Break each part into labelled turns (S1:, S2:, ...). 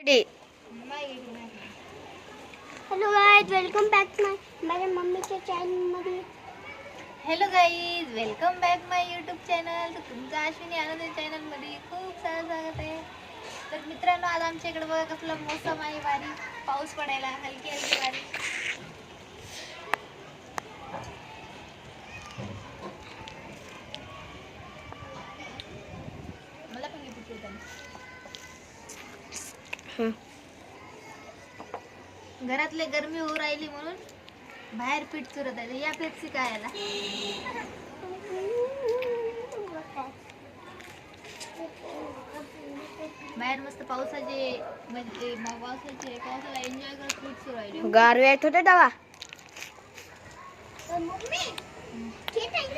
S1: Ready
S2: hello guys welcome back my माझ्या मम्मीच्या चॅनलमध्ये
S3: hello guys welcome back my YouTube channel तर तुमचं अश्विनी आनंद चॅनलमध्ये खूप सारं स्वागत आहे. तर मित्रांनो आज आमच्या इकडे बघा कसला मोसम आहे वारी पाऊस पडायला हलकी हलकी वारी घरातले गरमी होऊ राहिली म्हणून बाहेर पीठ चुरत आहे. या पेप्सी काय याला बाहेर मस्त पावसाचे म्हणजे पावसाचे पावसाला एन्जॉय करत पीठ सुरू राहिले
S1: गारवे येत होते तेव्हा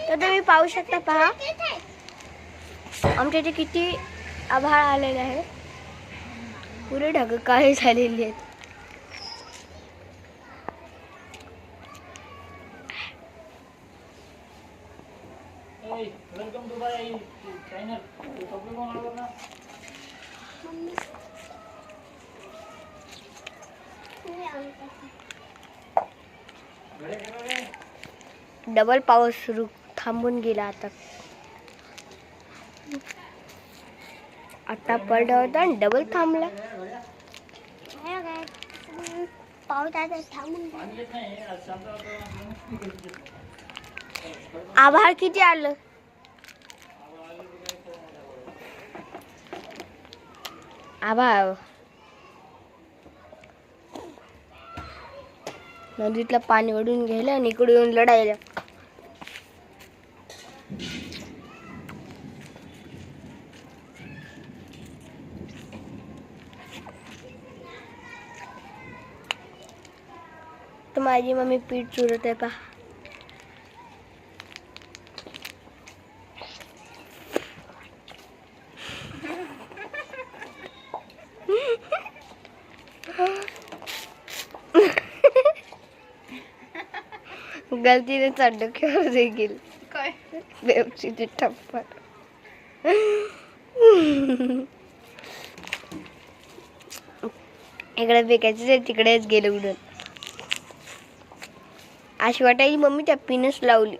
S1: तर तुम्ही पाहू शकता पहा. आमच्या इथे किती आभाळ आलेले आहे पुरे ढग काळे झालेली आहेत. डबल पाऊस सुरू थांबून गेला आता. आता पडला होता आणि डबल थांबला. आभाळ किती आलं? आभाळ. नदीतलं पाणी ओढून गेलं आणि इकडे येऊन लढायला. तर माझी मम्मी पीठ चुरत आहे पहा. गलतीने चढ खेळ देखील
S3: काय?
S1: बेपसीची टप्पट इकडे फेकायचं तिकडेच गेलं उडून. अशी वाटायची मम्मी त्या पिनच लावली.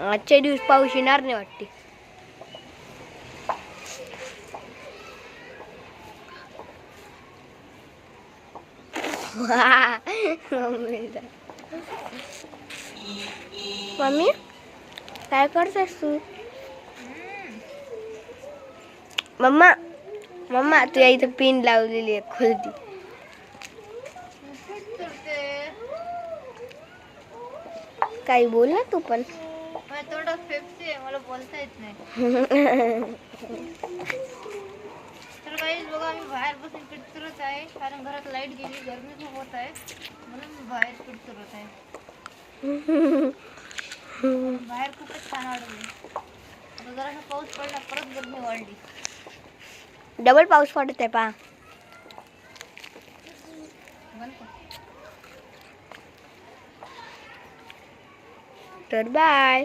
S1: आजच्या दिवस पाऊस येणार नाही वाटते. मम्मी काय करतेस तू? मम्मा मम्मा तुझ्या इथं पिन लावलेली आहे खुलती
S3: पीठ चुरते
S1: काही बोल ना तू पण.
S3: आहे मला बोलता येत नाही. तर काही बघा आम्ही बाहेर बसून आहे कारण घरात लाइट गेली गरमी खूप होत आहे. म्हणून बाहेर आहे. बाहेर खूपच छान जरासा पाऊस पडला परत गरमी वाढली.
S1: डबल पाऊस पडत आहे पा Goodbye. Bye.